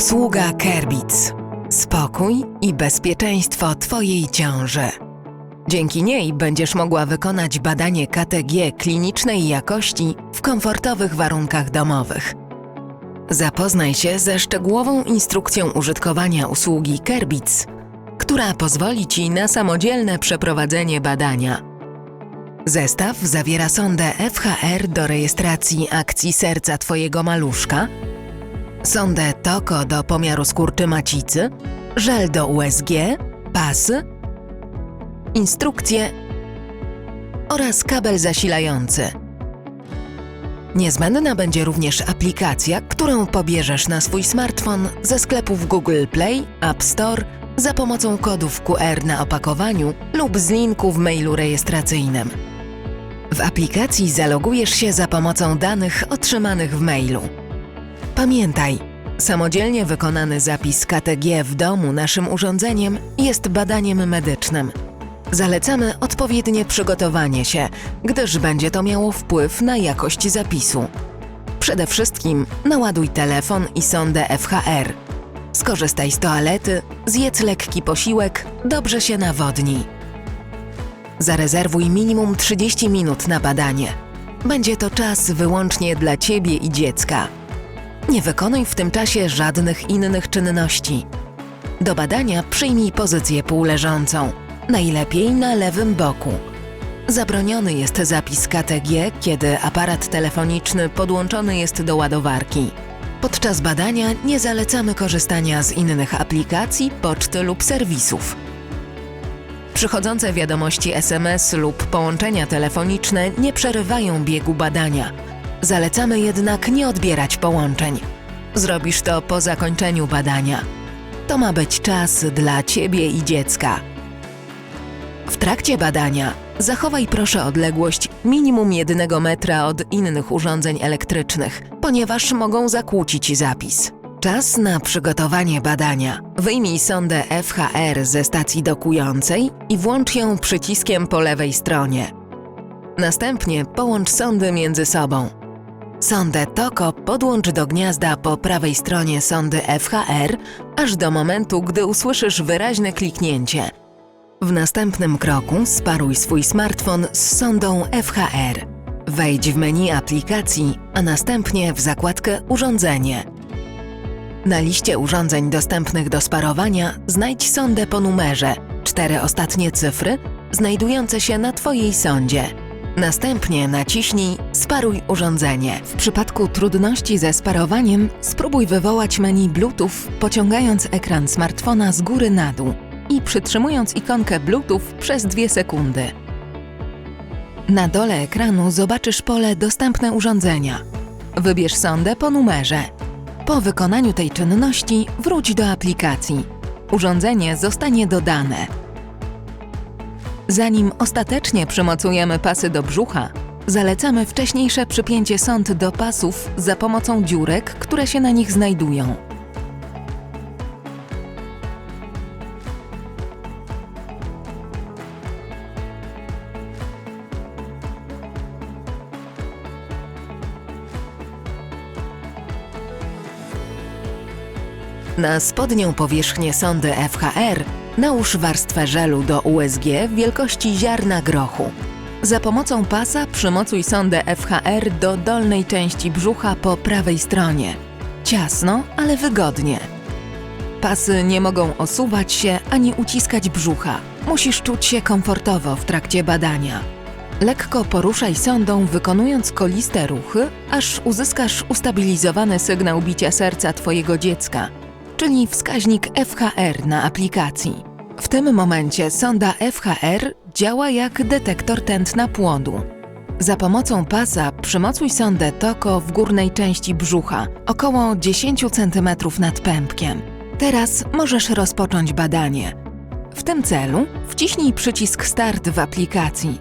Usługa Kerbic. Spokój i bezpieczeństwo Twojej ciąży. Dzięki niej będziesz mogła wykonać badanie KTG klinicznej jakości w komfortowych warunkach domowych. Zapoznaj się ze szczegółową instrukcją użytkowania usługi Kerbic, która pozwoli Ci na samodzielne przeprowadzenie badania. Zestaw zawiera sondę FHR do rejestracji akcji serca Twojego maluszka, sondę TOKO do pomiaru skurczy macicy, żel do USG, pasy, instrukcje oraz kabel zasilający. Niezbędna będzie również aplikacja, którą pobierzesz na swój smartfon ze sklepów Google Play, App Store za pomocą kodów QR na opakowaniu lub z linku w mailu rejestracyjnym. W aplikacji zalogujesz się za pomocą danych otrzymanych w mailu. Pamiętaj, samodzielnie wykonany zapis KTG w domu naszym urządzeniem jest badaniem medycznym. Zalecamy odpowiednie przygotowanie się, gdyż będzie to miało wpływ na jakość zapisu. Przede wszystkim naładuj telefon i sondę FHR. Skorzystaj z toalety, zjedz lekki posiłek, dobrze się nawodnij. Zarezerwuj minimum 30 minut na badanie. Będzie to czas wyłącznie dla Ciebie i dziecka. Nie wykonuj w tym czasie żadnych innych czynności. Do badania przyjmij pozycję półleżącą, najlepiej na lewym boku. Zabroniony jest zapis KTG, kiedy aparat telefoniczny podłączony jest do ładowarki. Podczas badania nie zalecamy korzystania z innych aplikacji, poczty lub serwisów. Przychodzące wiadomości SMS lub połączenia telefoniczne nie przerywają biegu badania. Zalecamy jednak nie odbierać połączeń. Zrobisz to po zakończeniu badania. To ma być czas dla Ciebie i dziecka. W trakcie badania zachowaj proszę odległość minimum jednego metra od innych urządzeń elektrycznych, ponieważ mogą zakłócić zapis. Czas na przygotowanie badania. Wyjmij sondę FHR ze stacji dokującej i włącz ją przyciskiem po lewej stronie. Następnie połącz sondy między sobą. Sondę TOKO podłącz do gniazda po prawej stronie sondy FHR, aż do momentu, gdy usłyszysz wyraźne kliknięcie. W następnym kroku sparuj swój smartfon z sondą FHR. Wejdź w menu aplikacji, a następnie w zakładkę Urządzenie. Na liście urządzeń dostępnych do sparowania znajdź sondę po numerze, cztery ostatnie cyfry znajdujące się na Twojej sondzie. Następnie naciśnij Sparuj urządzenie. W przypadku trudności ze sparowaniem spróbuj wywołać menu Bluetooth pociągając ekran smartfona z góry na dół i przytrzymując ikonkę Bluetooth przez 2 sekundy. Na dole ekranu zobaczysz pole Dostępne urządzenia. Wybierz sondę po numerze. Po wykonaniu tej czynności wróć do aplikacji. Urządzenie zostanie dodane. Zanim ostatecznie przymocujemy pasy do brzucha, zalecamy wcześniejsze przypięcie sond do pasów za pomocą dziurek, które się na nich znajdują. Na spodnią powierzchnię sondy FHR nałóż warstwę żelu do USG wielkości ziarna grochu. Za pomocą pasa przymocuj sondę FHR do dolnej części brzucha po prawej stronie. Ciasno, ale wygodnie. Pasy nie mogą osuwać się ani uciskać brzucha. Musisz czuć się komfortowo w trakcie badania. Lekko poruszaj sondą, wykonując koliste ruchy, aż uzyskasz ustabilizowany sygnał bicia serca Twojego dziecka, czyli wskaźnik FHR na aplikacji. W tym momencie sonda FHR działa jak detektor tętna płodu. Za pomocą pasa przymocuj sondę TOKO w górnej części brzucha, około 10 cm nad pępkiem. Teraz możesz rozpocząć badanie. W tym celu wciśnij przycisk Start w aplikacji.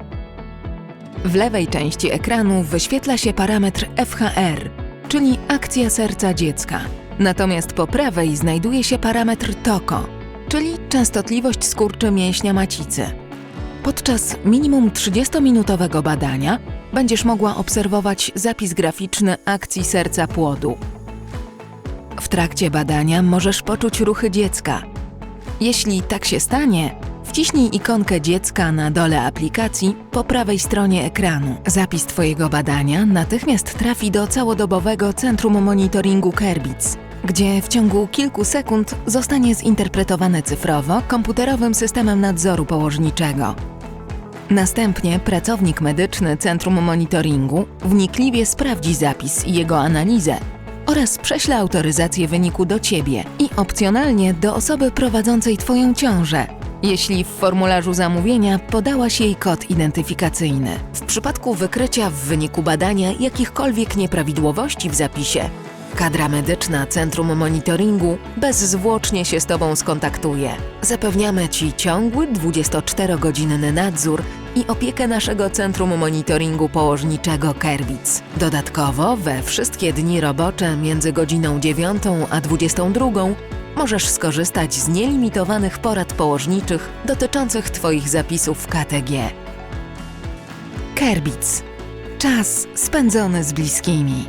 W lewej części ekranu wyświetla się parametr FHR, czyli akcja serca dziecka. Natomiast po prawej znajduje się parametr TOKO, czyli częstotliwość skurczy mięśnia macicy. Podczas minimum 30-minutowego badania będziesz mogła obserwować zapis graficzny akcji serca płodu. W trakcie badania możesz poczuć ruchy dziecka. Jeśli tak się stanie, wciśnij ikonkę dziecka na dole aplikacji po prawej stronie ekranu. Zapis Twojego badania natychmiast trafi do całodobowego Centrum Monitoringu Kerbic, gdzie w ciągu kilku sekund zostanie zinterpretowane cyfrowo komputerowym systemem nadzoru położniczego. Następnie pracownik medyczny Centrum Monitoringu wnikliwie sprawdzi zapis i jego analizę oraz prześle autoryzację wyniku do Ciebie i opcjonalnie do osoby prowadzącej Twoją ciążę, jeśli w formularzu zamówienia podałaś jej kod identyfikacyjny. W przypadku wykrycia w wyniku badania jakichkolwiek nieprawidłowości w zapisie, kadra medyczna Centrum Monitoringu bezzwłocznie się z Tobą skontaktuje. Zapewniamy Ci ciągły 24-godzinny nadzór i opiekę naszego Centrum Monitoringu Położniczego Kerwic. Dodatkowo we wszystkie dni robocze między godziną 9 a 22 możesz skorzystać z nielimitowanych porad położniczych dotyczących Twoich zapisów w KTG. Kerbic. Czas spędzony z bliskimi.